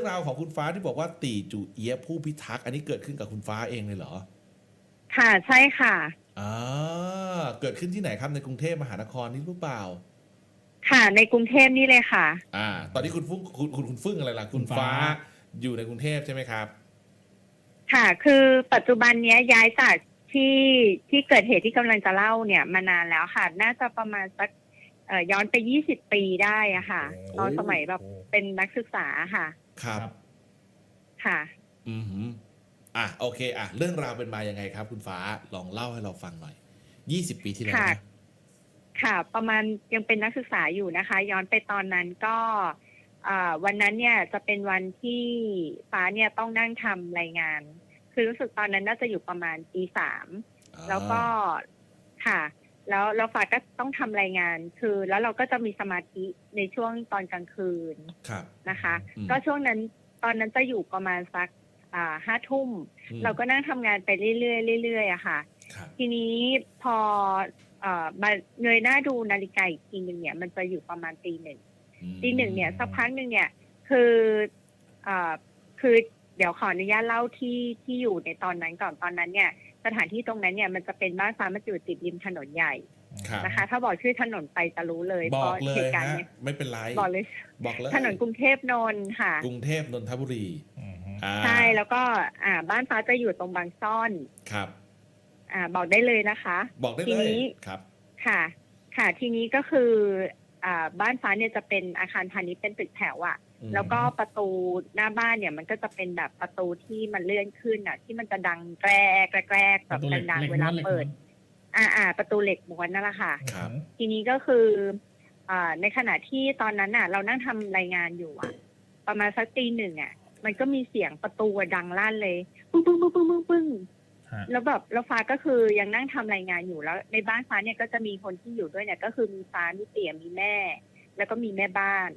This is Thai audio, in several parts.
เรื่องราวของคุณฟ้าที่บอกว่าตีจูเอียะผู้พิทักษ์อันนี้เกิดขึ้นกับคุณฟ้าเองเลยเหรอ ค่ะใช่ค่ะอ่าเกิดขึ้นที่ไหนครับในกรุงเทพมหานครนี่หรือเปล่า ค่ะ ในกรุงเทพนี่เลยค่ะ อ่า ตอนนี้คุณฟุ้งคุณคุณคุณฟึ่งอะไรล่ะคุณฟ้า อยู่ในกรุงเทพใช่ไหมครับ ค่ะ คือปัจจุบันเนี้ยย้ายจากที่ที่เกิดเหตุที่กำลังจะเล่าเนี่ย มานานแล้วค่ะ น่าจะประมาณสักเอ่อย้อนไปยี่สิบปีได้อะค่ะโอ้ตอนสมัยแบบเป็นนักศึกษาค่ะ ครับ ค่ะ อืมหืมอะโอเค อะ เรื่องราวเป็นมายังไงครับ คุณฟ้าลองเล่าให้เราฟังหน่อยยี่สิบปีที่แล้วค่ะนะค่ะ ประมาณยังเป็นนักศึกษาอยู่นะคะ ย้อนไปตอนนั้นก็อ่าวันนั้นเนี่ยจะเป็นวันที่ฟ้าเนี่ยต้องนั่งทำรายงาน คือรู้สึกตอนนั้นน่าจะอยู่ประมาณตีสามอ่าแล้วก็ค่ะ แล้วแล้วฟ้าก็ต้องทำรายงาน คือ แล้วเราก็จะมีสมาธิในช่วงตอนกลางคืนครับนะคะอืมก็ช่วงนั้นตอนนั้นจะอยู่ประมาณสักอ่าห้าทุ่มอืมเราก็นั่งทำงานไปเรื่อยๆเรื่อยๆอะค่ะครับทีนี้พอเอ่อมาเงยหน้าดูนาฬิกาอีกทีหนึ่งเนี่ย มันจะอยู่ประมาณตีหนึ่งอืมตีหนึ่งเนี่ยสักพักหนึ่งเนี่ย คือเอ่อคือ เดี๋ยวขออนุญาตเล่าที่ที่อยู่ในตอนนั้นก่อนตอนนั้นเนี่ย สถานที่ตรงนั้นเนี่ยมันจะเป็นบ้านฟ้ามันอยู่ติดริมถนนใหญ่ครับนะคะ ถ้าบอกชื่อถนนไปจะรู้เลยบเพอกราะเลเหยตุการณ์ฮะเนี่ยไม่เป็นไรบอกเลยบอกเลยถนนกรุงเทพนนท์ค่ะ กรุงเทพนนทบุรีอืมฮึอ่าใช่แล้วก็อ่าบ้านฟ้าจะอยู่ตรงบางซ่อนครับ อ่าบอกได้เลยนะคะ บอกได้ทีเลยนี้ครับ ค่ะ ค่ะ ทีนี้ก็คือ อ่าบ้านฟ้าเนี่ยจะเป็นอาคารพาณิชย์เป็นตึกแถวอะอืม แล้วก็ประตูหน้าบ้านเนี่ยมันก็จะเป็นแบบประตูที่มันเลื่อนขึ้นอะที่มันจะดังแกรกแกรกแกรกแบบดังๆเวลาเปิด อ่าอ่าประตูเหล็กม้วนนั่นแหละค่ะครับทีนี้ก็คืออ่าในขณะที่ตอนนั้นน่ะ เรานั่งทำรายงานอยู่อะประมาณสักตีหนึ่งอะมันก็มีเสียงประตูอะดังลั่นเลยปึ้งปึ้งปึ้งปึ้งปึ้งปึ้งฮะแล้วแบบแล้วฟ้าก็คือยังนั่งทำรายงานอยู่แล้ว ในบ้านฟ้าเนี่ยก็จะมีคนที่อยู่ด้วยเนี่ย ก็คือมีฟ้ามีเตี่ยมีแม่ แล้วก็มีแม่บ้าน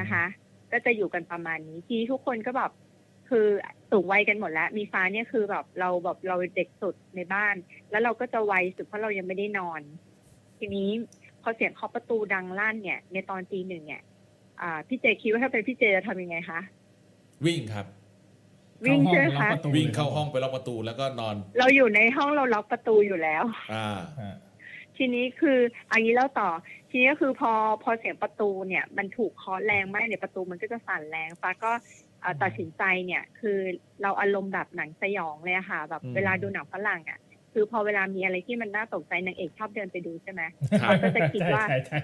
นะคะ ก็จะอยู่กันประมาณนี้ทีนี้ทุกคนก็แบบคือสูงวัยกันหมดแล้ว มีฟ้าเนี่ยคือแบบเราแบบเราเด็กสุดในบ้าน แล้วเราก็จะวัยสุดเพราะเรายังไม่ได้นอน ทีนี้พอเสียงเคาะประตูดังลั่นเนี่ย ในตอนตีหนึ่งเนี่ยอ่าพี่เจคิดว่าถ้าเป็นพี่เจจะทำยังไงคะวิ่งครับ วิ่งใช่ไหมเข้าห้องคะล็อกประตูวิ่งเข้าห้องไปล็อกประตูแล้วก็นอน เราอยู่ในห้องเราล็อกประตูอยู่แล้ว อ่าฮะ ทีนี้คืออันนี้เล่าต่อ ทีนี้ก็คือพอพอเสียงประตูเนี่ยมันถูกเคาะแรงมากเนี่ยประตูมันก็จะสั่นแรงฟ้าก็เอ่อตัดสินใจเนี่ยคือเราอารมณ์แบบหนังสยองเลยอะค่ะ แบบอืมเวลาดูหนังฝรั่งอะคือพอเวลามีอะไรที่มันน่าตกใจนางเอกชอบเดินไปดูใช่ไหมครับเขาก็จะคิดว่าใช่ใช่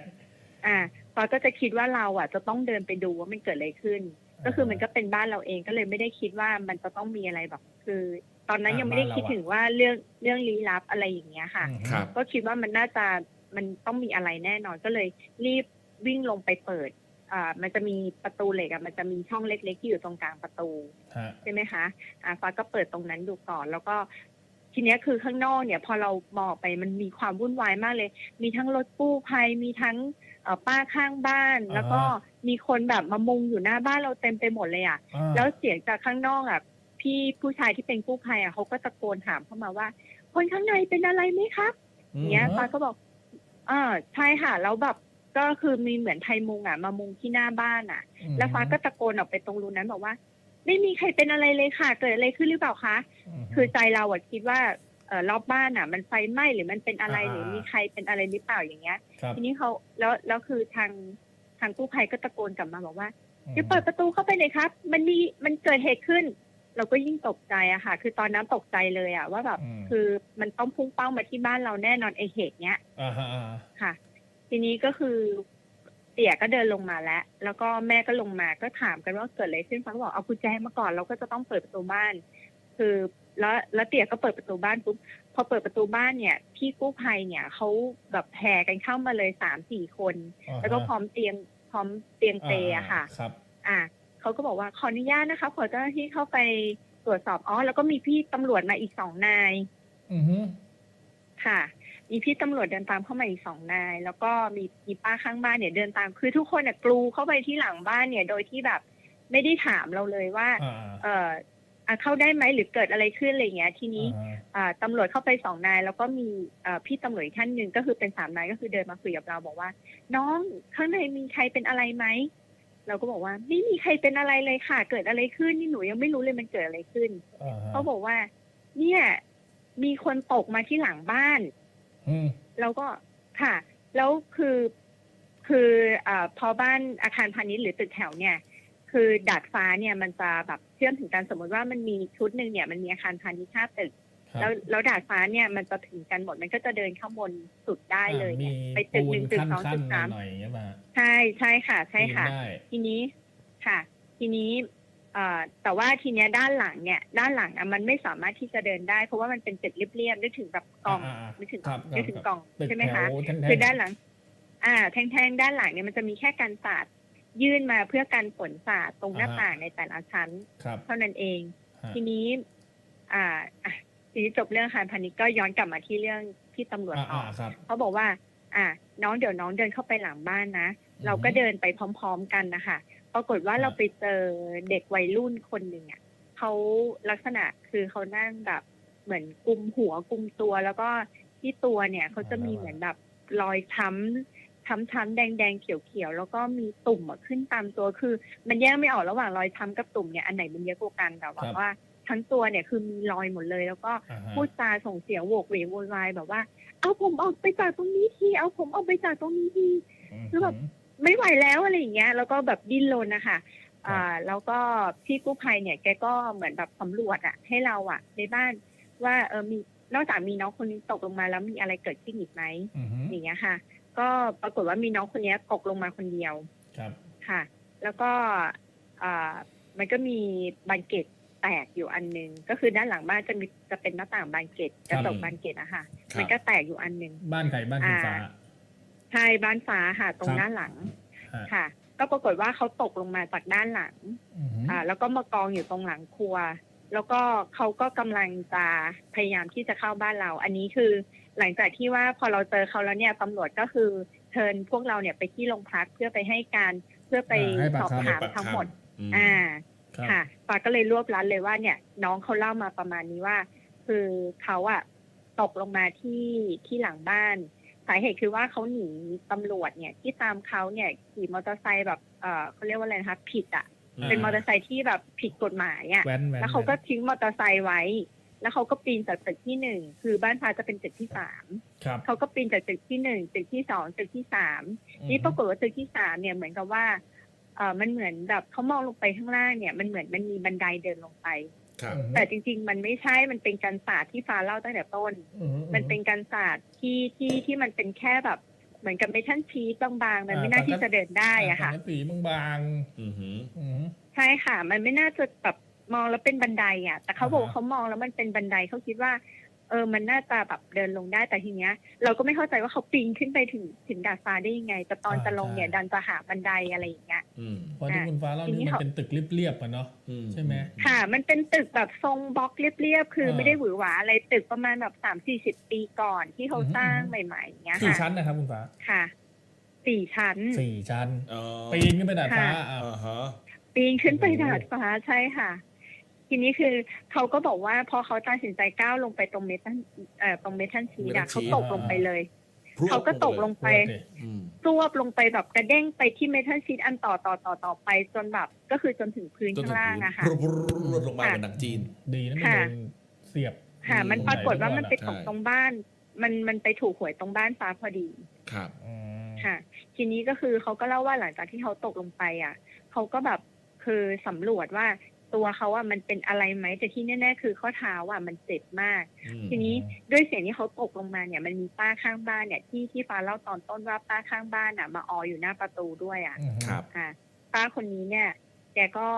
อ่าฟ้าก็จะคิดว่าเราอะจะต้องเดินไปดูว่ามันเกิดอะไรขึ้น ก็คือมันก็เป็นบ้านเราเองก็เลยไม่ได้คิดว่ามันจะต้องมีอะไรแบบคือ ตอนนั้นยังไม่ได้คิดถึงว่าเรื่องเรื่องลี้ลับอะไรอย่างเงี้ยค่ะอืมครับ ก็คิดว่ามันน่าจะมันต้องมีอะไรแน่นอนก็เลย รีบวิ่งลงไปเปิดอ่ามันจะมีประตูเหล็กอะมันจะมีช่องเล็กๆที่อยู่ตรงกลางประตู ฮะ ใช่ไหมคะอ่าฟ้าก็เปิดตรงนั้นดูก่อน แล้วก็ทีเนี้ยคือข้างนอกเนี่ย พอเรามองไปมันมีความวุ่นวายมากเลย มีทั้งรถกู้ภัยมีทั้งเอ่อป้าข้างบ้านแล้วก็มีคนแบบมามุงอยู่หน้าบ้านเราเต็มไปหมดเลยอะ อ่าแล้วเสียงจากข้างนอกอะ พี่ผู้ชายที่เป็นกู้ภัยอะเขาก็ตะโกนถามเข้ามาว่า คนข้างในเป็นอะไรไหมครับอืมเนี้ยฟ้าก็บอกอ่าใช่ค่ะแล้วแบบก็คือมีเหมือนไทยมุงอะ มามุงที่หน้าบ้านอะ แล้วฟ้าก็ตะโกนออกไปตรงรูนั้นบอกว่า ไม่มีใครเป็นอะไรเลยค่ะ เกิดอะไรขึ้นหรือเปล่าคะมคือใจเราอะคิดว่าเออรอบบ้านอะมันไฟไหม้หรือมันเป็นอะไรอ่าหรือมีใครเป็นอะไรหรือเปล่าอย่างเงี้ยครับทีนี้เขาแล้วแล้วคือทางทางกู้ภัยก็ตะโกนกลับมาบอกว่าอืมเดี๋ยวเปิดประตูเข้าไปเลยครับ มันมีมันเกิดเหตุขึ้น เราก็ยิ่งตกใจอะค่ะ คือตอนนั้นตกใจเลยอะว่าแบบมคือมันต้องพุ่งเป้ามาที่บ้านเราแน่นอนไอเหตุเนี้ยอ่าฮะอ่าค่ะ ทีนี้ก็คือเตี่ยก็เดินลงมาแล้ว แล้วก็แม่ก็ลงมาก็ถามกันว่าเกิดอะไรขึ้นฟ้าก็บอกเอากุญแจมาก่อนเราก็จะต้องเปิดประตูบ้าน คือแล้วแล้วเตี่ยก็เปิดประตูบ้านปุ๊บพอเปิดประตูบ้านเนี่ยพี่กู้ภัยเนี่ยเขาแบบแห่กันเข้ามาเลยสามสี่คนอ่าฮะแล้วก็พร้อมเตียงพร้อมเตียงเปรย์อะค่ะครับ อะ เขาก็บอกว่าขออนุญาตนะคะขอเจ้าหน้าที่เข้าไปตรวจสอบอ๋อแล้วก็มีพี่ตำรวจมาอีกสองนายอือฮึค่ะ มีพี่ตำรวจเดินตามเข้ามาอีกสองนาย แล้วก็มีมีป้าข้างบ้านเนี่ยเดินตามคือทุกคนเนี่ยกลูเข้าไปที่หลังบ้านเนี่ย โดยที่แบบ ไม่ได้ถามเราเลยว่าอ่าเอออะเข้าได้ไหมหรือเกิดอะไรขึ้นอะไรอย่างเงี้ย ทีนี้อ่าฮะอ่าตำรวจเข้าไปสองนาย แล้วก็มีเอ่อพี่ตำรวจอีกท่านหนึ่งก็คือเป็นสามนายก็คือเดินมาคุยกับเราบอกว่า น้องข้างในมีใครเป็นอะไรไหม เราก็บอกว่าไม่มีใครเป็นอะไรเลยค่ะ เกิดอะไรขึ้นนี่หนูยังไม่รู้เลยมันเกิดอะไรขึ้นอ่าฮะเขาบอกว่า เนี่ย มีคนตกมาที่หลังบ้านอืมแล้วก็ค่ะ แล้วคือคืออ่าพอบ้านอาคารพาณิชย์หรือตึกแถวเนี่ย คือดาดฟ้าเนี่ยมันจะแบบเชื่อมถึงกันสมมติว่ามันมีชุดหนึ่งเนี่ยมันมีอาคารพาณิชย์ห้าตึกครับ แล้วแล้วดาดฟ้าเนี่ยมันจะถึงกันหมดมันก็จะเดินข้างบนสุดได้เลยอ่ามีเนี่ยไปตึกปูหนนึ่งตึกขั้นสองขั้ตึนกสามหน่อยๆอย่างเงี้ยมาใช่ใช่ค่ะ ใช่ค่ะปีนได้ทีนี้ค่ะ ทีนี้เอ่อแต่ว่าทีเนี้ยด้านหลังเนี่ยด้านหลังอะมันไม่สามารถที่จะเดินได้ เพราะว่ามันเป็นตึกเรียบๆนึกถึงแบบกล่องอ่าอ่านึกถึงครับนึกถึงครับกล่องตึกใช่ไหมแถคะวแท่งๆคือด้านหลัง อ่า แท่งๆด้านหลังเนี่ยมันจะมีแค่การสาดยื่นมาเพื่อการฝนสาดตรงหน้าอ่าฮะต่างในแต่ละชั้นครับเท่านั้นเองฮะทีนี้ อ่าอะ ทีนี้จบเรื่องอาคารพาณิชย์ก็ย้อนกลับมาที่เรื่องที่ตำรวจอ่าต่ออ่าครับเขาบอกว่า อ่า น้องเดี๋ยวน้องเดินเข้าไปหลังบ้านนะ เราก็เดินไปพร้อม ๆ กันนะคะปรากฏว่าครับเราไปเจอเด็กวัยรุ่นคนหนึ่งอะเขาลักษณะคือเขานั่งแบบเหมือนกุมหัวกุมตัว แล้วก็ที่ตัวเนี่ยเขาจะมีเหมือนแบบรอยช้ำช้ำช้ำแดงแดงๆเขียวเขียวๆแล้วก็มีตุ่มอะขึ้นตามตัวคือ มันแยกไม่ออกระหว่างรอยช้ำกับตุ่มเนี่ยอันไหนมันเยอะกว่ากันแต่ว่าครับว่า ทั้งตัวเนี่ยคือมีรอยหมดเลย แล้วก็อ่าฮะพูดจาส่งเสียงโวกเวกโวยวายแบบว่า เอาผมออกไปจากตรงนี้ที เอาผมออกไปจากตรงนี้ทีคือแบบไม่ไหวแล้วอะไรอย่างเงี้ย แล้วก็แบบดิ้นรนนะคะอ่าแล้วก็พี่กู้ภัยเนี่ยแกก็เหมือนแบบสำรวจอะให้เราอะในบ้านว่าเออมีนอกจากมีน้องคนนี้ตกลงมาแล้วมีอะไรเกิดขึ้นอีกไหมอือฮึอย่างเงี้ยค่ะ ก็ปรากฏว่ามีน้องคนเนี้ยตกลงมาคนเดียวครับค่ะ แล้วก็อ่ามันก็มีบานเกต แตกอยู่อันหนึง ก็คือด้านหลังบ้านจะมีจะเป็นหน้าต่างบานเกตกระจกบานเกตอะค่ะครับมันก็แตกอยู่อันหนึง บ้านใครบ้านคุณฟ้าอ่าใช่บ้านฟ้าค่ะ ตรงครับด้านหลังฮะค่ะ ก็ปรากฏว่าเขาตกลงมาจากด้านหลังอือฮึอ่า แล้วก็มากองอยู่ตรงหลังครัว แล้วก็เขาก็กำลังจะพยายามที่จะเข้าบ้านเรา อันนี้คือ หลังจากที่ว่าพอเราเจอเขาแล้วเนี่ยตำรวจก็คือเชิญพวกเราเนี่ยไปที่โรงพักเพื่อไปให้การเพื่อไปอ่าให้ปากสอบคำถามทั้งหมดอืมอ่า ครับค่ะปาก็เลยรวบรัดเลยว่าเนี่ยน้องเขาเล่ามาประมาณนี้ว่า คือเขาอะตกลงมาที่ที่หลังบ้านสาเหตุคือว่าเขาหนีตำรวจเนี่ย ที่ตามเขาเนี่ยขี่มอเตอร์ไซค์แบบเออเขาเรียกว่าอะไรนะคะผิดอะอ่าเป็นมอเตอร์ไซค์ที่แบบผิดกฎหมายอะแว้นแว้นแล้วเขาก็ทิ้งมอเตอร์ไซค์ไว้ แล้วเขาก็ปีนจากตึกที่หนึ่งคือบ้านพาจะเป็นตึกที่สามครับเขาก็ปีนจากตึกที่หนึ่งตึกที่สองตึกที่สามนี่ปรากฏว่าตึกที่สามเนี่ยเหมือนกับว่า เออมันเหมือนแบบเขามองลงไปข้างล่างเนี่ย มันเหมือนมันมีบันไดเดินลงไป ครับอือฮึแต่จริง ๆ มันไม่ใช่มันเป็นการศาสตร์ที่ฟ้าเล่าตั้งแต่ต้นอือฮึมันเป็นการศาสตร์ที่ที่ที่มันเป็นแค่แบบเหมือนกับเมทัลชีสบางๆ มันไม่น่าที่จะเดินได้อะค่ะสังกสีบางอือหือๆอือฮึใช่ค่ะ มันไม่น่าจะแบบมองแล้วเป็นบันไดอะ แต่เขาบอกว่าอ่าฮะเขามองแล้วมันเป็นบันไดเขาคิดว่า เออมันน่าจะแบบเดินลงได้แต่ทีเนี้ย เราก็ไม่เข้าใจว่าเขาปีนขึ้นไปถึงถึงดาดฟ้าได้ยังไง แต่ตอนจะลงเนี่ยดันจะหาบันไดอะไรอย่างเงี้ยอืมเพราะที่คุณฟ้าเล่าทีนี้นี่มันเขาเป็นตึกเรียบๆอะเนาะอืใช่ไหมค่ะ มันเป็นตึกแบบทรงบล็อกเรียบๆคืออ่าไม่ได้หวือหวาอะไรตึกประมาณแบบสามสี่สิบปีก่อนที่เขาอือฮึสร้างอือฮึใหม่ๆอย่างเงี้ยกี่ค่ะชั้นนะครับคุณฟ้าค่ะสี่ชั้นสี่ชั้นอ๋อปีนขึ้นไปดาดฟ้าค่ะอะอ่าฮะปีนขึ้นไปโอ้โหดาดฟ้าใช่ค่ะ ทีนี้คือเขาก็บอกว่าพอเขาตัดสินใจก้าวลงไปตรงเมทัลเอ่อตรงเมทัลชีด Metal เขา sheet ตกลงไปเลยพรวดเขาก็ตกลงไปปกติอืมรวบลงไปแบบกระเด้งไปที่เมทัลชีตอันต่อต่อต่อต่อไปจนแบบก็คือจนถึงพื้นจนข้างถึงล่างพื้นอะค่ะพรวดพรวดลงมาค่ะเป็นหนังจีน ดีนะไม่ค่ะโดนเสียบค่ะอืมมันปรากฏว่ามันไปตรงไหนตกตรงบ้าน มันมันไปถูกหวยตรงบ้านฟ้าพอดีครับอืมค่ะ ทีนี้ก็คือเขาก็เล่าว่าหลังจากที่เขาตกลงไปอะเขาก็แบบคือสำรวจว่า ตัวเขาอะมันเป็นอะไรไหมแต่ที่แน่ๆคือข้อเท้าอะมันเจ็บมากอืมทีนี้ด้วยเสียงที่เขาตกลงมาเนี่ย มันมีป้าข้างบ้านเนี่ยที่ที่ฟ้าเล่าตอนต้นว่าป้าข้างบ้านอะ มาอออยู่หน้าประตูด้วยอะอืมครับอ่าป้าคนนี้เนี่ย แกก็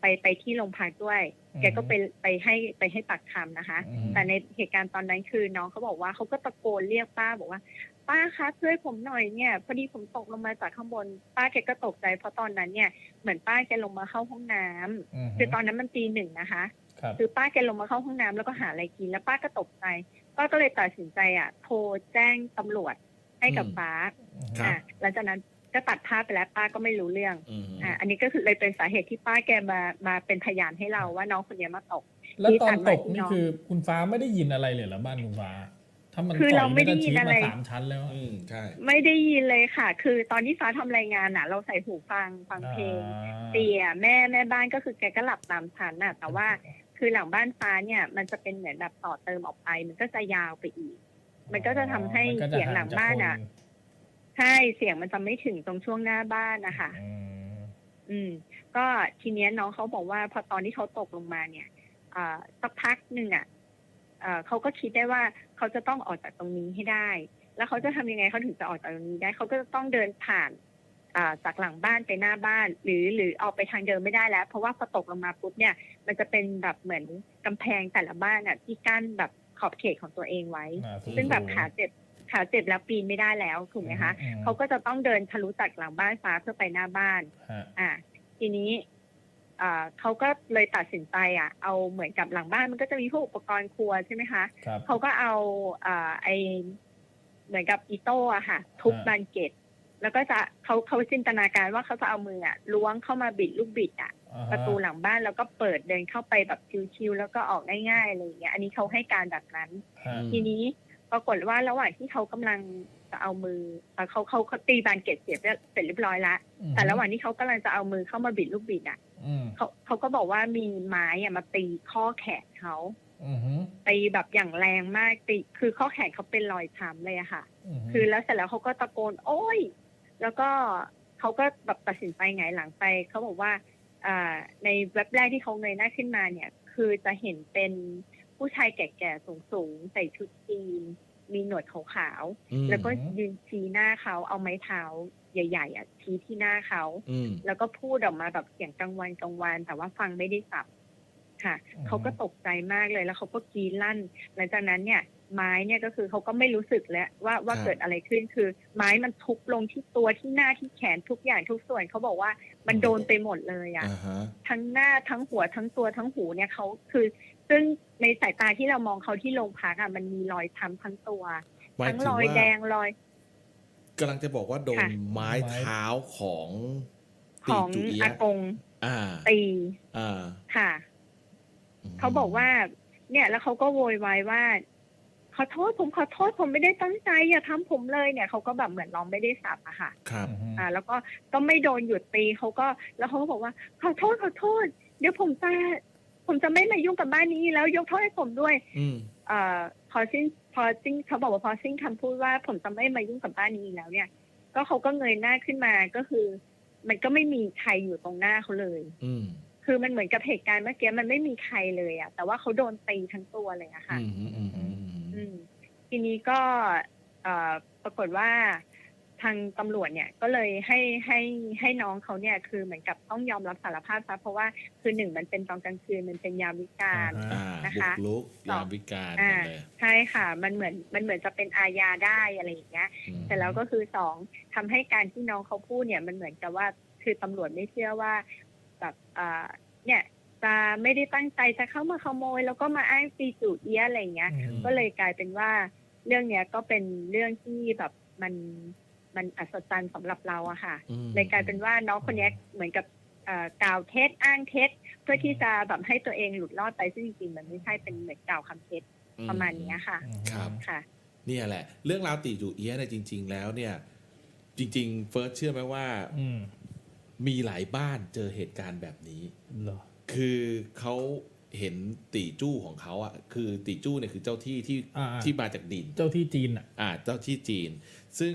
ไปไปที่โรงพักด้วยอืมแกก็ไปไปให้ไปให้ปากคำนะคะอืมแต่ในเหตุการณ์ตอนนั้นคือน้องเขาบอกว่าเขาก็ตะโกนเรียกป้าบอกว่า ป้าคะช่วยผมหน่อยเนี่ยพอดีผมตกลงมาจากข้างบน ป้าแกก็ตกใจเพราะตอนนั้นเนี่ยเหมือนป้าแกลงมาเข้าห้องน้ำมคือตอนนั้นมันตีหนึ่งนะคะครับคือป้าแกลงมาเข้าห้องน้ำแล้วก็หาอะไรกิน แล้วป้าก็ตกใจป้าก็เลยตัดสินใจอะ โทรแจ้งตำรวจให้กับอืมป้าครับอะหลังจากนั้นก็ตัดภาพไปแล้วป้าก็ไม่รู้เรื่องอืมอะอันนี้ก็คือเลยเป็นสาเหตุที่ป้าแกมามาเป็นพยานให้เราว่าน้องคนเนี้ยมาตกแล้วตอนตกที่นี่ตัดไม้ที่น้องคือคุณฟ้าไม่ได้ยินอะไรเลยเหรอบ้านคุณฟ้า ถ้ามันคือเราไม่ได้ต่ยินก็อะไรชี้มาสามชั้นแล้วอะอืมใช่ไม่ได้ยินเลยค่ะ คือตอนที่ฟ้าทำรายงานอะ เราใส่หูฟังฟังเพลงอ่าเตี่ยแม่แม่บ้านก็คือแกก็หลับตามชั้นน่ะ แต่ว่าคือหลังบ้านฟ้าเนี่ย มันจะเป็นเหมือนแบบต่อเติมออกไป มันก็จะยาวไปอีก มันก็จะทำให้มันก็จะเสียงหลังบ้านอะห่จกคใช่เสียงมันจะไม่ถึงตรงช่วงหน้าบ้านนะคะอืมอืม ก็ทีเนี้ยน้องเขาบอกว่า พอตอนที่เขาตกลงมาเนี่ยอ่าสักพักหนึ่งอะเอ่อเขาก็คิดได้ว่า เขาจะต้องออกจากตรงนี้ให้ได้ แล้วเขาจะทำยังไงเขาถึงจะออกจากตรงนี้ได้ เขาก็จะต้องเดินผ่านอ่าจากหลังบ้านไปหน้าบ้าน หรือหรือออกไปทางเดิมไม่ได้แล้ว เพราะว่าพอตกลงมาปุ๊บเนี่ย มันจะเป็นแบบเหมือนกำแพงแต่ละบ้านอะที่กั้นแบบขอบเขตของตัวเองไว้อ่าสูซึ่งแบบสูขาเจ็บขาเจ็บแล้วปีนไม่ได้แล้วถูกไหมคะอืมเขาก็จะต้องเดินทะลุจากหลังบ้านฟ้าเพื่อไปหน้าบ้านฮะอ่า ทีนี้อ่า เขาก็เลยตัดสินใจอะ เอาเหมือนกับหลังบ้านมันก็จะมีพวกอุปกรณ์ครัวใช่ไหมคะครับเขาก็เอาอ่าไอเหมือนกับอีโต้อะค่ะ ทุบอ่าบานเกตแล้วก็จะเขาเขาจินตนาการว่าเขาจะเอามืออะล้วงเข้ามาบิดลูกบิดอะอ่าฮประตูหลังบ้านแล้วก็เปิดเดินเข้าไปแบบชิวๆแล้วก็ออกง่ายๆอะไรอย่างเงี้ยอันนี้เขาให้การแบบนั้นฮะทีนี้ปรากฏว่าระหว่างที่เขากำลัง จะเอามือเอ่อเขาเขาเขาตีบานเกตเสร็จเรียบเสร็จเรียบร้อยละแต่ระหว่างที่เขากำลังจะเอามือเข้ามาบิดลูกบิดอะอืมเขาเขาก็บอกว่ามีไม้อะมาตีข้อแขนเขาอืมฮึตีแบบอย่างแรงมากตีคือข้อแขนเขาเป็นรอยช้ำเลยอะค่ะมฮึคือแล้วเสร็จแล้วเขาก็ตะโกน โอ้ย แล้วก็เขาก็แบบตัดสินใจไงายหลังไปเขาบอกว่าอ่าในเว็บแรกที่เขาเงยหน้าขึ้นมาเนี่ย คือจะเห็นเป็นผู้ชายแก่ๆสูงๆใส่ชุดจีน มีหนวดขาวอืม ๆแล้วก็ยืนชี้หน้าเขาเอาไม้เท้าใหญ่ๆอะชี้ที่หน้าเขา อืม แล้วก็พูดออกมาแบบเสียงกลางวันกลางวันแต่ว่าฟังไม่ได้สับค่ะเขาก็ตกใจมากเลยแล้วเขาก็กรีดลั่น หลังจากนั้นเนี่ย ไม้เนี่ยก็คือเขาก็ไม่รู้สึกแล้วว่าว่าครับ เกิดอะไรขึ้นคือ ไม้มันทุบลงที่ตัวที่หน้าที่แขนทุกอย่างทุกส่วนเขาบอกว่ามันโดนไปหมดเลยอะ อ่าฮะ ทั้งหน้าทั้งหัวทั้งตัวทั้งหูเนี่ยเขาคือ ซึ่งในสายตาที่เรามองเขาที่โรงพักอะมันมีรอยช้ำทั้งตัวหมายทั้งถึงรอยว่าแดงรอยกำลังจะบอกว่าโดนค่ะไม้เท้าของขตีองจูเอียอากงอ่าตีอ่าค่ะมเขาบอกว่า เนี่ย แล้วเขาก็โวยวายว่าขอโทษผมขอโทษผมไม่ได้ตั้งใจอย่าทำผมเลยเนี่ยเขาก็แบบเหมือนร้องไม่ได้สับอะค่ะ ครับอืมฮึอ่า แล้วก็ก็ไม่โดนหยุดตีเขาก็ แล้วเขาก็บอกว่าขอโทษขอโทษ เดี๋ยวผมจะ ผมจะไม่มายุ่งกับบ้านนี้แล้วยกโทษให้ผมด้วยอืมเอ่อพอสิ้นพอสิ้นเขาบอกว่าพอสิ้นคำพูดว่าผมจะไม่มายุ่งกับบ้านนี้แล้วเนี่ย ก็เขาก็เงยหน้าขึ้นมาก็คือ มันก็ไม่มีใครอยู่ตรงหน้าเขาเลย อืมคือมันเหมือนกับเหตุการณ์เมื่อกี้มันไม่มีใครเลยอะแต่ว่าเขาโดนตีทั้งตัวเลยอะค่ะอืมอืมอืมอืมอืมทีนี้ก็เอ่อปรากฏว่า ทางตำรวจเนี่ยก็เลยให้ให้ให้น้องเขาเนี่ยคือเหมือนกับต้องยอมรับสารภาพซะเพราะว่าคือหนึ่งมันเป็นตอนกลางคืนมันเป็นยามวิกาลอ่าอ่านะคะบุกลุกสองยามวิการอ่ากันเลยใช่ค่ะ มันเหมือนมันเหมือนจะเป็นอาญาได้อะไรอย่างเงี้ยอืมแต่แล้วก็คือสองทำให้การที่น้องเขาพูดเนี่ยมันเหมือนกับว่าคือตำรวจไม่เชื่อว่าแบบอ่าเนี่ยจะไม่ได้ตั้งใจจะเข้ามาขโมย แล้วก็มาอ้างตีจูเอียะอะไรอย่างเงี้ย อืม ก็เลยกลายเป็นว่าเรื่องเนี้ยก็เป็นเรื่องที่แบบมัน มันอัศจรรย์สำหรับเราอะค่ะอืมเลยกลายเป็นว่าน้องคนเนี้ยเหมือนกับเอ่อกล่าวเท็จอ้างเท็จ เพื่อที่จะแบบให้ตัวเองหลุดรอดไปซึ่งจริงๆมันไม่ใช่เป็นเหมือนกล่าวคำเท็จประมาณเนี้ยค่ะอืมครับค่ะเนี่ยแหละ เรื่องราวตีจูเอียะเนี่ยจริง ๆ แล้วเนี่ย จริง ๆ เฟิร์สเชื่อไหมว่าอืมมีหลายบ้านเจอเหตุการณ์แบบนี้เหรอคือเขาเห็นตีจู้ของเขาอะคือตีจู้เนี่ยคือเจ้าที่ที่อ่าที่มาจากดิน เจ้าที่จีนอะอ่า เจ้าที่จีน ซึ่ง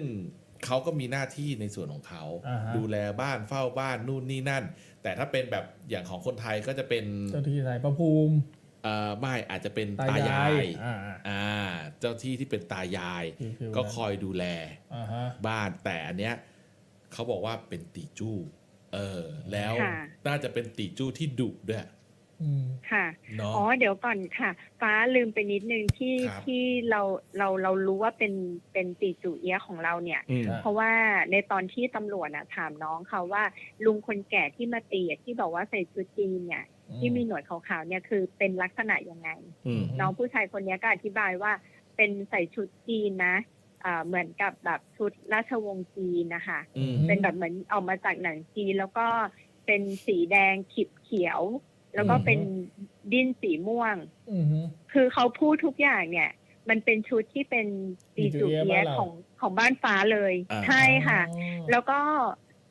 เขาก็มีหน้าที่ในส่วนของเขาอ่าฮะดูแลบ้านเฝ้าบ้านนู่นนี่นั่น แต่ถ้าเป็นแบบอย่างของคนไทยก็จะเป็นเจ้าที่สายพระภูมิเอ่อไม่อาจจะเป็นตาตายายายยอ่าอ่า เจ้าที่ที่เป็นตายายฟิวๆก็นั้นคอยดูแลอ่าฮะบ้านแต่อันเนี้ยเขาบอกว่าเป็นตีจู้เออแล้วค่ะ น่าจะเป็นตีจู้ที่ดุด้วยอืม ค่ะเนาะอ๋อเดี๋ยวก่อนค่ะ ฟ้าลืมไปนิดนึงที่ครับที่เราเราเรารู้ว่าเป็นเป็นตีจูเอียะของเราเนี่ยอืมครับเพราะว่าในตอนที่ตำรวจน่ะถามน้องเขาว่า ลุงคนแก่ที่มาตีอะที่บอกว่าใส่ชุดจีนเนี่ย ที่มีหนวดขาวๆเนี่ยคือเป็นลักษณะยังไงอืมน้องผู้ชายคนเนี้ยก็อธิบายว่าเป็นใส่ชุดจีนนะอ่าเหมือนกับแบบชุดราชวงศ์จีนนะคะอืมเป็นแบบเหมือนออกมาจากหนังจีนแล้วก็เป็นสีแดงขีดเขียว แล้วก็เป็นดิ้นสีม่วงอืมฮึคือเขาพูดทุกอย่างเนี่ย มันเป็นชุดที่เป็นตีจูเอียะของของบ้านฟ้าเลยอ่าใช่ค่ะอ๋อแล้วก็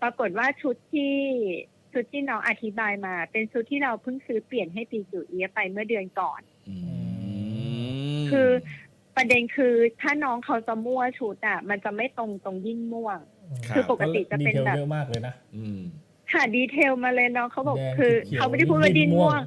ปรากฏว่าชุดที่ชุดที่น้องอธิบายมา เป็นชุดที่เราเพิ่งซื้อเปลี่ยนให้ปีจูเอียะไปเมื่อเดือนก่อนอืมคือประเด็นคือถ้าน้องเขาจะมั่วชุดอะ มันจะไม่ตรงตรงยิ่งม่วงครับคือปกติจะเป็นดีทลแบบเยอะมากเลยนะ อืมค่ะดีเทลมาเลยน้องเขาบอกแดงคือเขียวเขาไม่ได้พูดว่าดิ้ดิ้นนม่ม่ววงง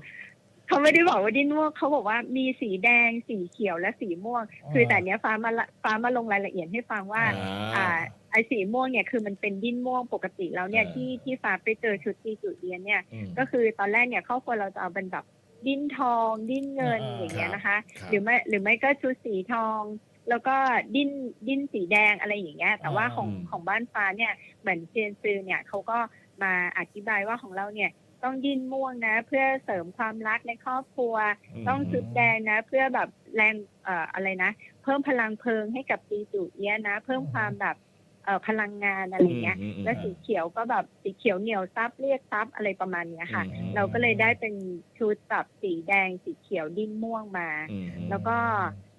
เขาไม่ได้บอกว่าดิ้นม่วงเขาบอกว่ามีสีแดงสีเขียวและสีม่วงอ๋อคือแต่เนี้ยฟ้ามาละฟ้ามาลงรายละเอียดให้ฟังว่า อ่า อ่า ไอ้สีม่วงเนี่ยคือมันเป็นดิ้นม่วงปกติแล้วเนี่ยอ่า ที่ที่ฟ้าไปเจอชุดตีจุดเรียนเนี่ย อืม ก็คือตอนแรกเนี่ยครอบครัวเราจะเอาเป็นแบบดิ้นทอง ดิ้นเงินอ่า อย่างเงี้ยนะคะ ครับ หรือไม่หรือไม่ก็ชุดสีทอง แล้วก็ดิ้นดิ้นสีแดงอะไรอย่างเงี้ย แต่ว่าของอืมของบ้านฟ้าเนี่ยเหมือนเซียนซือเนี่ยเขาก็ มาอธิบายว่าของเราเนี่ยต้องดิ้นม่วงนะ เพื่อเสริมความรักในครอบครัว ต้องชุดแดงนะ เพื่อแบบแรงเอ่ออะไรนะ เพิ่มพลังเพลิงให้กับตีจูเอียะนะ เพิ่มความแบบเอ่อพลังงานอะไรเงี้ยอืมอืมแล้วสีเขียวก็แบบสีเขียวเหนียวซับเรียกซับอะไรประมาณเนี้ยค่ะอืมเราก็เลยได้เป็นชุดแบบสีแดงสีเขียวดิ้นม่วงมาอืมแล้วก็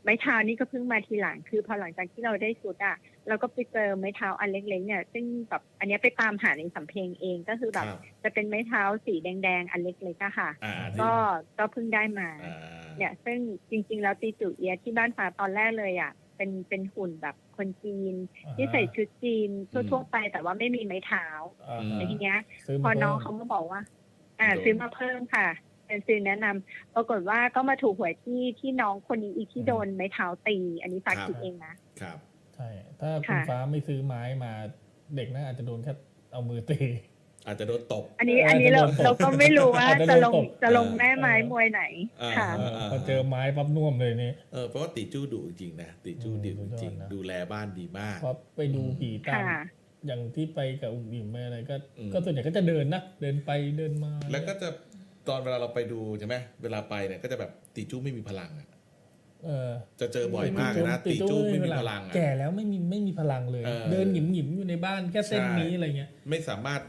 ไม้เท้านี่ก็เพิ่งมาทีหลังคือพอหลังจากที่เราได้ชุดอะเราก็ไปเจอไม้เท้าอันเล็กๆเนี่ยซึ่งแบบอันเนี้ยไปตามหาในสำเพ็งเองก็คือแบบครับจะเป็นไม้เท้าสีแดงๆอันเล็กๆอะค่ะอ่าที่ก็ก็เพิ่งได้มาอ่าเนี่ยซึ่งจริง ๆ แล้วตีจุเอียะที่บ้านฟ้าตอนแรกเลยอะเป็นเป็นหุ่นแบบคนจีน ที่ใส่ชุดจีนทั่วๆไปแต่ว่าไม่มีไม้เท้าอ่าอืมแต่ทีเนี้ยซื้อพมาอน้องพิ่เขามมาบอกว่า อ่าโดนซื้อมาเพิ่มค่ะ เป็นซื้อแนะนำปรากฏว่าก็มาถูกหวยที่ที่น้องคนนี้อีกที่โดนไม้เท้าตี อันนี้ฝากคิดเองนะครับ ใช่ ถ้าคุณค่ะฟ้าไม่ซื้อไม้มาเด็กน่าอาจจะโดนแค่เอามือตีอาจจะโดนตบ อันนี้เอออันนี้เราจะโดนตบเราก็ไม่รู้ว่าอาจจะจะโดนลงตบจะลงเออแม่ไม้มวยไหนอ่าค่ะเออพอเจอไม้ปั๊บน่วมเลยนี่เออเพราะว่าติจู้ดุจริงๆนะติจู้อืมดุจริงสุดยอดนะๆดูแลบ้านดีมากพอไปดูผีตามค่ะอย่างที่ไปกับอุ่มอิ่มไปอะไรก็อืมก็ส่วนใหญ่ก็จะเดินนะเดินไปเดินมา แล้วก็จะ ตอนเวลาเราไปดูใช่ไหมเวลาไปเนี่ยก็จะแบบติจู้ไม่มีพลังอะเออ จะเจอบ่อยมากเลยนะติจู้ไม่มีพลังอะแก่แล้วไม่มีไม่มีพลังเลยเออเดินหยิมหยิมๆอยู่ในบ้านแค่เส้นใช่นี้อะไรเงี้ย ไม่สามารถ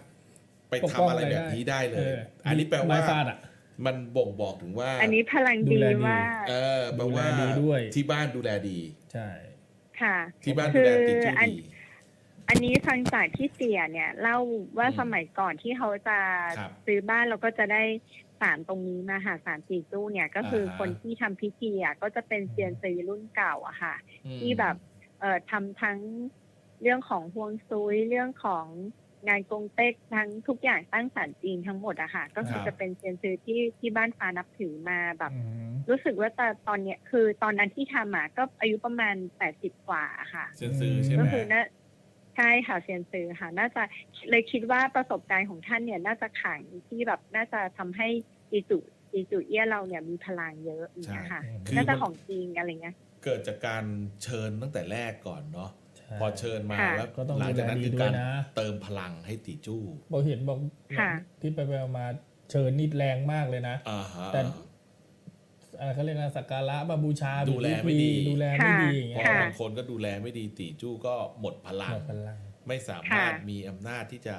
ไปปกทำป้องอะไรแบบนี้ได้เลเอยออันนี้แปลไม้ว่าฟาดอะมันบ่งบอกถึงว่า อันนี้พลังดูดีแลดีมากเออแปลว่าดูแลดีด้วยที่บ้านดูแลดี ใช่ ค่ะ ที่บ้านดูแลติจู้คืออันดีอันนี้ฟังจากที่เสียเนี่ยเล่าว่าอืมสมัยก่อนที่เขาจะครับซื้อบ้านเราก็จะได้ สารตรงนี้มาค่ะสารตีตู้เนี่ยก็คืออาฮะคนที่ทำพิธีอะก็จะเป็นเซียนซีรุ่นเก่าอะค่ะอืมที่แบบเอ่อทำทั้งเรื่องของฮวงซุยเรื่องของงานกงเต็กทั้งทุกอย่างตั้งสารจีนทั้งหมดอะค่ะ ก็คือครับจะเป็นเซียนซีที่ที่บ้านฟ้านับถือมาแบบอืมรู้สึกว่าแต่ตอนเนี้ยคือตอนนั้นที่ทำอะก็อายุประมาณแปดสิบกว่าค่ะเซนซือใช่ไหก็มคือน่าใช่ค่ะเซียนซือค่ะ น่าจะเลยคิดว่าประสบการณ์ของท่านเนี่ย น่าจะขังที่แบบน่าจะทำให้อีจุอีจุเอี้ยเราเนี่ยมีพลังเยอะอย่างใช่เงี้ยค่ะคือน่าจะมันของจริงอะไรเงี้ย เกิดจากการเชิญตั้งแต่แรกก่อนเนาะใช่พอเชิญมาค่ะแล้วก็ต้องหลังจากนั้นดูแลดีคือการด้วยนะเติมพลังให้ติจู้บอกเห็นบอกค่ะที่ไปไปมาเชิญนี่แรงมากเลยนะอ่าฮะแต่อ่า เขาเรียกว่าสักการะมาบูชาดูแลไม่ดี ดูแลไม่ดีอย่างเพเงี้ราะยค่ะบางคนก็ดูแลไม่ดีติจู้ก็หมดพลัหง มดพลังไม่สามารถค่ะมีอำนาจที่จะ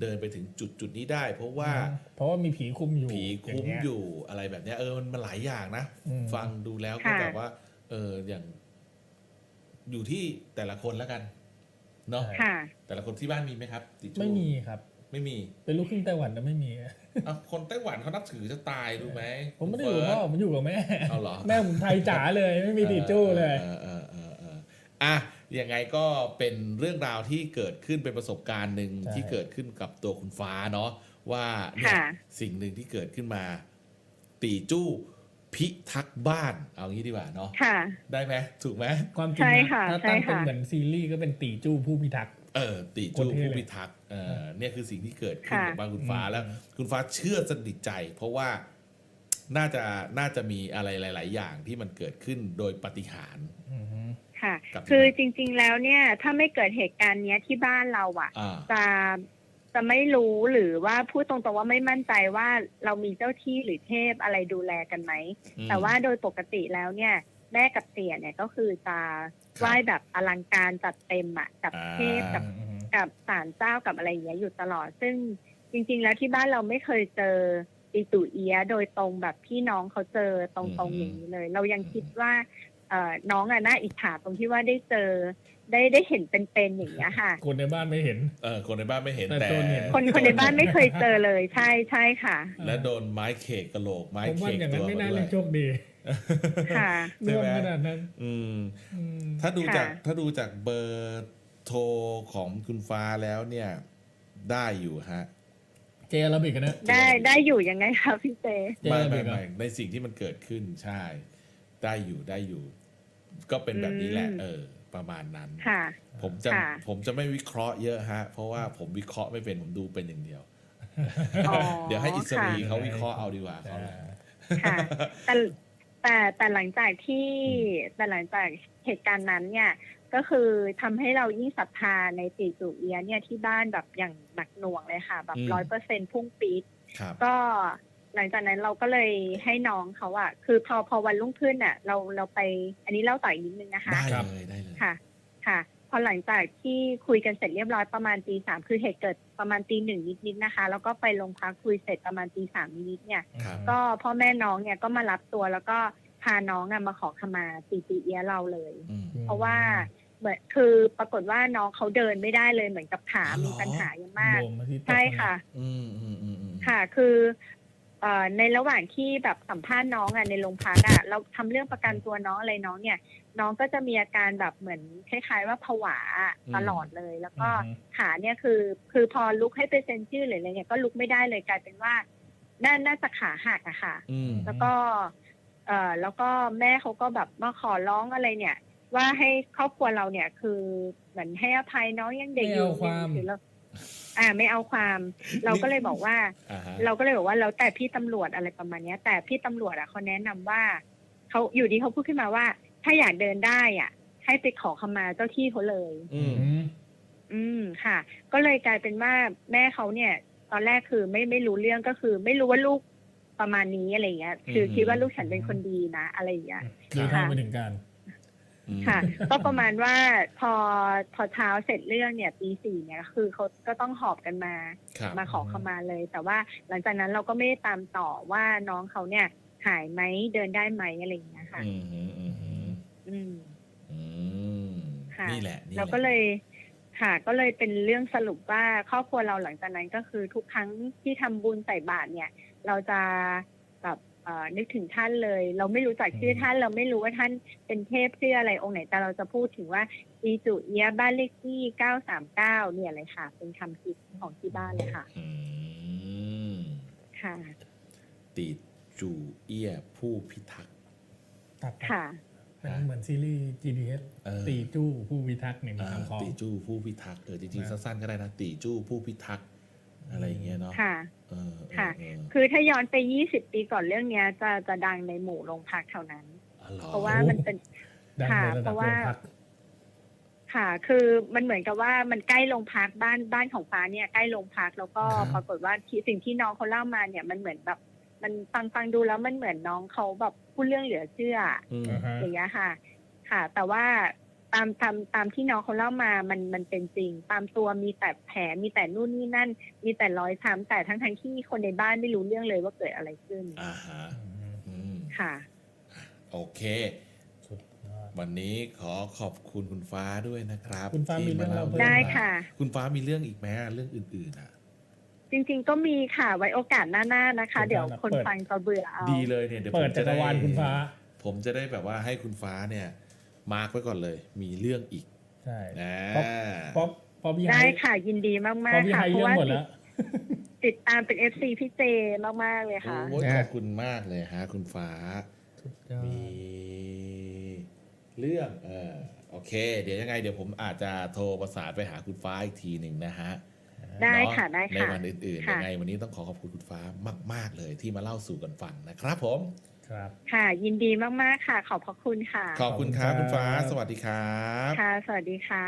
เดินไปถึงจุดจุดนี้ได้ เพราะว่าเพราะว่ามีผีคุมอยู่ผีคุ้มางเงี้ อยู่อะไรแบบเนี้ยเออมันมันหลายอย่างนะ อืม ฟังดูแล้วก็ค่ะ แบบว่า เอออย่าง อยู่ที่แต่ละคนแล้วกันเนาะใช่ค่ะ แต่ละคนที่บ้านมีไหมครับติจู้ไม่มีครับ ไม่มีเป็นลูกครึ่งไต้หวันแต่ไม่มีอะคนไต้หวันเขานับถือจะตายรู้ไหมผมไม่ได้อยู่กับพ่อผมอยู่กับแม่เอาเหรอแม่ผมไทยจ๋าเลยไม่มีติดจู้เลยออเออเออเอออะยังไงก็เป็นเรื่องราวที่เกิดขึ้นเป็นประสบการณ์หนึ่งใช่ที่เกิดขึ้นกับตัวคุณฟ้าเนาะว่าเนี่ยค่ะสิ่งหนึ่งที่เกิดขึ้นมา ตีจู้พิทักษ์บ้านเอางี้ดีกว่าเนาะค่ะได้ไหมถูกไหมความจริงใช่นะค่ะถ้าตั้งใช่เป็นค่ะเหมือนซีรีส์ก็เป็นตีจู้ผู้พิทักษ์ เออตีจู้คนเท่ผู้เลยพิทักษ์เออเนี่ยคือสิ่งที่เกิดขึ้นค่ะกับบ้านคุณฟ้าอืมแล้ว คุณฟ้าเชื่อสนิทใจ เพราะว่าน่าจะน่าจะมีอะไรหลาย ๆ อย่างที่มันเกิดขึ้นโดยปาฏิหารย์อือฮึค่ะกับที่คือบ้านจริง ๆ แล้วเนี่ย ถ้าไม่เกิดเหตุการณ์เนี้ยที่บ้านเราอะอ่าจะจะไม่รู้หรือว่าพูดตรงๆว่าไม่มั่นใจว่าเรามีเจ้าที่หรือเทพอะไรดูแลกันไหมอืมแต่ว่าโดยปกติแล้วเนี่ย แม่กับเตี่ยเนี่ยก็คือจะครับไหว้แบบอลังการจัดเต็มอะกับอ่าเทพกับอือฮึกับศาลเจ้ากับอะไรอย่างเงี้ยอยู่ตลอด ซึ่งจริง ๆ แล้วที่บ้านเราไม่เคยเจอตีตู่เอียะโดยตรงแบบพี่น้องเขาเจอตรงๆอย่างนี้เลย เรายังคิดว่าเอ่อน้องอะน่าอิจฉาตรงที่ว่าได้เจอได้ได้เห็นเป็นๆอย่างเงี้ยค่ะ คนในบ้านไม่เห็น เออคนในบ้านไม่เห็นแต่แต่โดนเห็น คนคนในบ้านไม่เคยเจอเลยใช่ใช่ค่ะ และโดนไม้เขกกระโหลกไม้ผมเขว่ากอย่างตันั้นวไม่มาน่าด้วเรียยกโชคดี ค่ะใช่ร่วไหมมขนาดนั้น อืมอืมถ้าดูจากค่ะถ้าดูจากเบอร์โทรของคุณฟ้าแล้วเนี่ย ได้อยู่ฮะ เจอาราบิกกันนะ ได้ได้อยู่ยังไงคะพี่เจเจไม่อาราบิไม่กอะไม่ในสิ่งที่มันเกิดขึ้นใช่ ได้อยู่ได้อยู่ ก็เป็นแบบนี้แหละอืมเออ ประมาณนั้นค่ะ ผมจะค่ะผมจะไม่วิเคราะห์เยอะฮะ เพราะว่าผมวิเคราะห์ไม่เป็นผมดูเป็นอย่างเดียวอ๋อเดี๋ยวให้อิสรีค่ะเขาวิเคราะห์เอาดีกว่าเขาอ่าค่ะแต่ แต่แต่หลังจากที่แต่หลังจากเหตุการณ์นั้นเนี่ยก็คือทำให้เรายิ่งศรัทธาในตีจูเอียะเนี่ยที่บ้านแบบอย่างหนักหน่วงเลยค่ะ แบบร้อยเปอร์เซ็นพุ่งปี๊ดครับก็หลังจากนั้นเราก็เลยให้น้องเขาอะคือพอพอวันรุ่งขึ้นอะเราเราไป อันนี้เล่าต่ออีกนิดนึงนะคะได้เลยได้เลยค่ะ ค่ะ พอหลังจากที่คุยกันเสร็จเรียบร้อยประมาณตีสามคือเหตุเกิดประมาณตีหนึ่งนิดๆนะคะ แล้วก็ไปโรงพักคุยเสร็จประมาณตีสามนิดๆเนี่ย ครับก็พ่อแม่น้องเนี่ยก็มารับตัวแล้วก็พาน้องอะมาขอขมาตีตีเอียะเราเลย อืม เพราะว่าเหมือนคือปรากฏว่าน้องเขาเดินไม่ได้เลยเหมือนกับขาอ๋อเหรอมีปัญหาอย่างมาก โดนมาที่ตกใช่ค่ะ อืมอืมอืมอืมค่ะคือเอ่อในระหว่างที่แบบสัมภาษณ์น้องอะในโรงพักอะเราทำเรื่องประกันตัวน้องอะไรน้องเนี่ย น้องก็จะมีอาการแบบเหมือนคล้ายๆ ว่าผวาตลอดเลย แล้วก็ขาเนี่ยคือ คือพอลุกให้ไปเซ็นชื่อหรืออะไรเนี่ยก็ลุกไม่ได้เลยกลายเป็นว่าน่าน่าจะขาหักอะค่ะอืมแล้วก็เอ่อแล้วก็แม่เขาก็แบบมาขอร้องอะไรเนี่ย ว่าให้ครอบครัวเราเนี่ยคือเหมือนให้อภัยน้องยังเด็กอยู่ไม่เอาความหรือเราอ่าไม่เอาความ เราก็เลยบอกว่าอ่าฮะเราก็เลยบอกว่าแล้วแต่พี่ตำรวจอะไรประมาณเนี้ย แต่พี่ตำรวจอะเขาแนะนำว่าเขาอยู่ดีเขาพูดขึ้นมาว่า ถ้าอยากเดินได้อะ ให้ไปขอขมาเจ้าที่เขาเลยอืมอืม อืมค่ะ ก็เลยกลายเป็นว่าแม่เขาเนี่ย ตอนแรกคือไม่ไม่รู้เรื่องก็คือ ไม่รู้ว่าลูกประมาณนี้อะไรเงี้ย คือคิดว่าลูกฉันเป็นคนดีนะอะไรอย่างเงี้ยดูเท่าไปถึงการอืมค่ะ ก็ประมาณว่าพอพอเช้าเสร็จเรื่องเนี่ยตีสี่เนี่ยคือเขาก็ต้องหอบกันมา ครับ มาขอขมาเลย แต่ว่าหลังจากนั้นเราก็ไม่ได้ตามต่อว่าน้องเขาเนี่ยหายไหมเดินได้ไหมอะไรอย่างเงี้ยค่ะ อืมอืมอืม อืมอืมอืมค่ะนี่แหละนี่แหเราละก็เลยค่ะ ก็เลยเป็นเรื่องสรุปว่าครอบครัวเราหลังจากนั้นก็คือทุกครั้งที่ทำบุญใส่บาตรเนี่ย เราจะแบบเอ่อนึกถึงท่านเลย เราไม่รู้จักชื่อท่าน เราไม่รู้ว่าท่านเป็นเทพชื่ออะไรองค์ไหนแต่เราจะพูดถึงว่าอีจุเอียะบ้านเลขที่เก้าสามเก้าเนี่ยเลยค่ะ เป็นคำคิดของที่บ้านเลยค่ะ อืมค่ะ ติดจูเอียผู้พิทักษ์ ตัดไปค่ะ เป็นเหมือนซีรีส์ GDS เออตีจู้ผู้พิทักษ์หนึ่งอ่าคำคองตีจู้ผู้พิทักษ์เออจริงๆนะสั้นๆก็ได้นะตีจู้ผู้พิทักษ์อะไรอย่างเงี้ยเนาะค่ะเออเออค่ะเออคือถ้าย้อนไปยี่สิบปีก่อนเรื่องเนี้ย จะจะดังในหมู่โรงพักแถวนั้นอ๋อหอเพราะว่ามันเป็นดังค่ะในระเพดับราะโรว่างพักค่ะ คือมันเหมือนกับว่ามันใกล้โรงพักบ้านบ้านของฟ้าเนี่ยใกล้โรงพักแล้วก็อ่าฮะปรากฏว่าที่สิ่งที่น้องเขาเล่ามาเนี่ยมันเหมือนแบบ มันฟังฟังดูแล้วมันเหมือนน้องเขาแบบพูดเรื่องเหลือเชื่ออืม อ่าฮะอย่างเงี้ยค่ะ ค่ะ แต่ว่าตามตามตามที่น้องเขาเล่ามามันมันเป็นจริง ตามตัวมีแต่แผลมีแต่นู่นนี่นั่น มีแต่รอยช้ำแต่ทั้งทั้งๆที่คนในบ้านไม่รู้เรื่องเลยว่าเกิดอะไรขึ้นอ่าฮะอืมอืมค่ะ โอเค สุดยอด วันนี้ขอขอบคุณคุณฟ้าด้วยนะครับคุณฟ้าที่มีเรื่องเล่าเพิ่ม ได้ให้ค่ะ คุณฟ้ามีเรื่องอีกไหมเรื่องอื่นๆอะ จริงๆก็มีค่ะไว้โอกาสหน้าๆนะคะ เดี๋ยวคนฟังจะเบื่อเอาดีเลยเนี่ยเดี๋ยวผเปิดมจัจะกรได้วาลคุณฟ้า ผมจะได้แบบว่าให้คุณฟ้าเนี่ยมาร์กไว้ก่อนเลย มีเรื่องอีกใช่นะ ป๊อปป๊อปป๊อปพี่ไฮได้ค่ะยินดีมากป๊อปๆพี่ค่ะไฮเพราะเรื่องว่าหมดแล้ว ติดตามเป็นเอฟซีพี่เจมากๆเลยค่ะ โอ้ยนะ ขอบคุณมากเลยฮะ คุณฟ้าสุดยอดมีเรื่องเออโอเค เดี๋ยวยังไง เดี๋ยวผมอาจจะโทรประสานไปหาคุณฟ้าอีกทีหนึ่งนะฮะ ได้เนาค่ะได้ในค่ะวันอื่นๆค่ะยังไงวันนี้ต้องขอขอบคุณคุณฟ้ามาก ๆ เลยที่มาเล่าสู่กันฟังนะครับผมครับค่ะ ยินดีมาก ๆ ค่ะ ขอบพระคุณค่ะ ขอบคุณครับขอบคุณครับคุณฟ้า สวัสดีครับ ค่ะ สวัสดีค่ะ